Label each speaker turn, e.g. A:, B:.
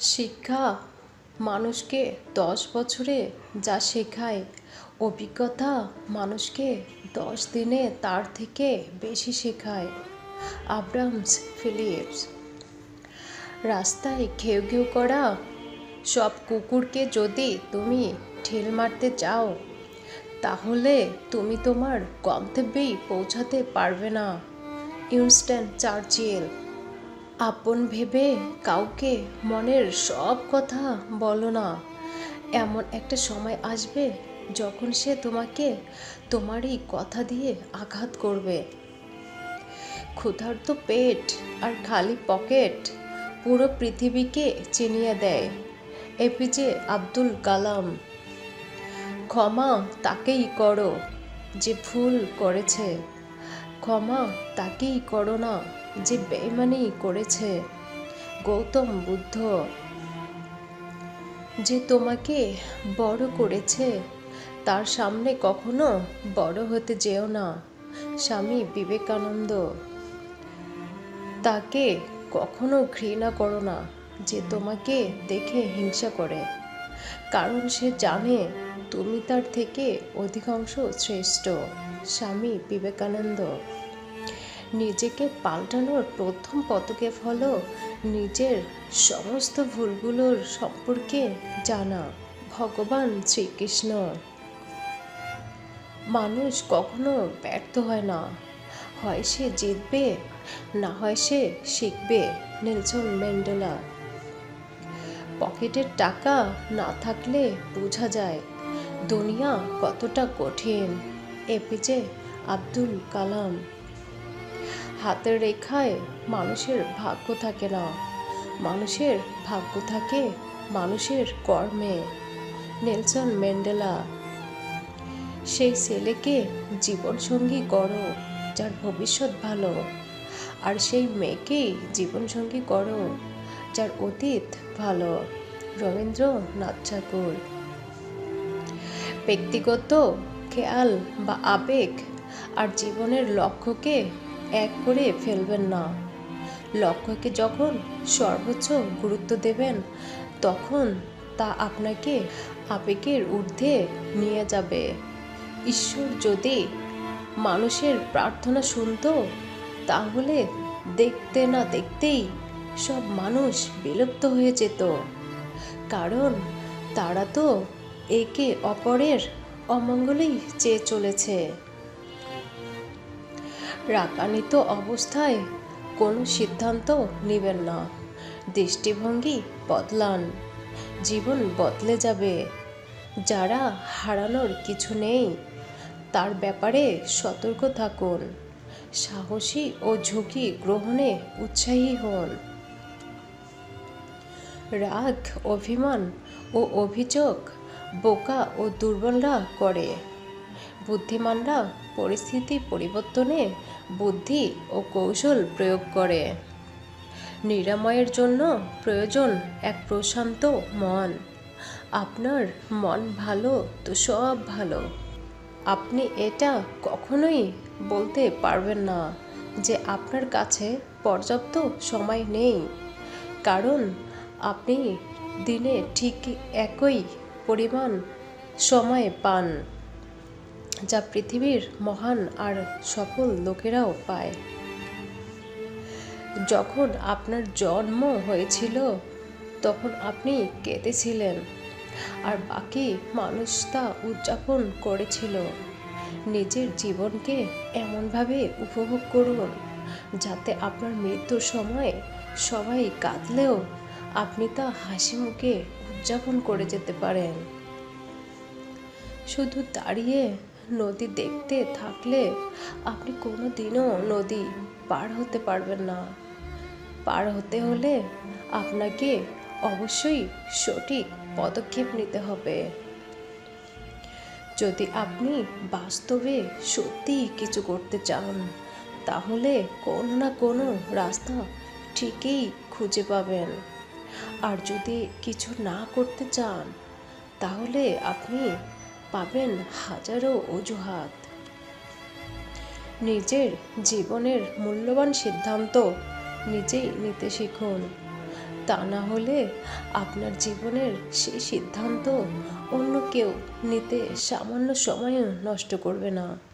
A: শিক্ষা মানুষকে দশ বছরে যা শেখায়, অভিজ্ঞতা মানুষকে দশ দিনে তার থেকে বেশি শেখায়। Abrams Phillips. রাস্তায় ঘেউ ঘেউ করা সব কুকুরকে যদি তুমি ঠেল মারতে চাও, তাহলে তুমি তোমার গন্তব্যেই পৌঁছাতে পারবে না। Winston Churchill. আপন ভেবে কাউকে মনের সব কথা বলো না। এমন একটা সময় আসবে যখন সে তোমাকে তোমারই কথা দিয়ে আঘাত করবে। ক্ষুধার্ত পেট আর খালি পকেট পুরো পৃথিবীকে চিনিয়ে দেয়। এপিজে আব্দুল কালাম, ক্ষমা তাকেই করো যে ভুল করেছে। ক্ষমা তাকেই করো না। যে বেইমানি করেছে, গৌতম বুদ্ধ, যে তোমাকে বড় করেছে, তার সামনে কখনো বড় হতে যেও না, স্বামী বিবেকানন্দ। তাকে কখনো ঘৃণা করো না, যে তোমাকে দেখে হিংসা করে। কারণ সে জানে তুমি তার থেকে অধিকাংশ শ্রেষ্ঠ, স্বামী বিবেকানন্দ। নিজেকে পাল্টানোর প্রথম পদক্ষেপ হলো নিজের সমস্ত ভুলগুলোর সম্পর্কে জানা। ভগবান শ্রীকৃষ্ণ। মানুষ কখনো ব্যর্থ হয় না। হয় সে জিতবে, না হয় সে শিখবে, নেলসন ম্যান্ডেলা। পকেটের টাকা না থাকলে বোঝা যায়, দুনিয়া কতটা কঠিন। এপিজে আব্দুল কালাম। হাতের রেখায় মানুষের ভাগ্য থাকে না। মানুষের ভাগ্য থাকে মানুষের কর্মে। নেলসন ম্যান্ডেলা, সেই ছেলেকে জীবনসঙ্গী করো যার ভবিষ্যৎ ভালো, আর সেই মেয়েকেই জীবনসঙ্গী করো যার অতীত ভালো। রবীন্দ্রনাথ ঠাকুর। ব্যক্তিগত খেয়াল বা আবেগ আর জীবনের লক্ষ্যকে এক করে ফেলবেন না। লক্ষ্যকে যখন সর্বোচ্চ গুরুত্ব দেবেন, তখন তা আপনাকে আবেগের ঊর্ধ্বে নিয়ে যাবে। ঈশ্বর যদি মানুষের প্রার্থনা শুনত, তাহলে দেখতে না দেখতেই সব মানুষ বিলুপ্ত হয়ে যেত। কারণ তারা তো একে অপরের অমঙ্গলেই চেয়ে চলেছে। রাগান্বিত অবস্থায় কোনো সিদ্ধান্ত নেবেন না। দৃষ্টিভঙ্গি বদলান। জীবন বদলে যাবে। যারা হারানোর কিছু নেই, তার ব্যাপারে সতর্ক থাকুন। সাহসী ও ঝুঁকি গ্রহণে উৎসাহী হন। রাগ, অভিমান ও অভিযোগ বোকা ও দুর্বলরা করে। বুদ্ধিমানরা পরিস্থিতি পরিবর্তনে বুদ্ধি ও কৌশল প্রয়োগ করে। নিরাময়ের জন্য প্রয়োজন এক প্রশান্ত মন। আপনার মন ভালো তো সব ভালো। আপনি এটা কখনোই বলতে পারবেন না যে আপনার কাছে পর্যাপ্ত সময় নেই। কারণ আপনি দিনে ঠিক একই পরিমাণ সময় পান। যা পৃথিবীর মহান আর সফল লোকেরাও পায়। যখন আপনার জন্ম হয়েছিল, তখন আপনি কেঁদেছিলেন, আর বাকি মানুষ তা উদযাপন করেছিল। নিজের জীবনকে এমনভাবে উপভোগ করুন, যাতে আপনার মৃত্যুর সময় সবাই কাঁদলেও আপনি তা হাসি মুখে উদযাপন করে যেতে পারেন। শুধু দাঁড়িয়ে নদী দেখতে থাকলে আপনি কোনো দিনও নদী পার হতে পারবেন না। পার হতে হলে আপনাকে অবশ্যই সঠিক পদক্ষেপ নিতে হবে। যদি আপনি বাস্তবে সত্যি কিছু করতে চান, তাহলে কোনো না কোনো রাস্তা ঠিকই খুঁজে পাবেন। আর যদি কিছু না করতে চান, তাহলে আপনি পাবেন হাজারো অজুহাত। নিজের জীবনের মূল্যবান সিদ্ধান্ত নিজেই নিতে শিখুন। তা না হলে আপনার জীবনের সেই সিদ্ধান্ত অন্য কেউ নিতে সামান্য সময়ও নষ্ট করবে না।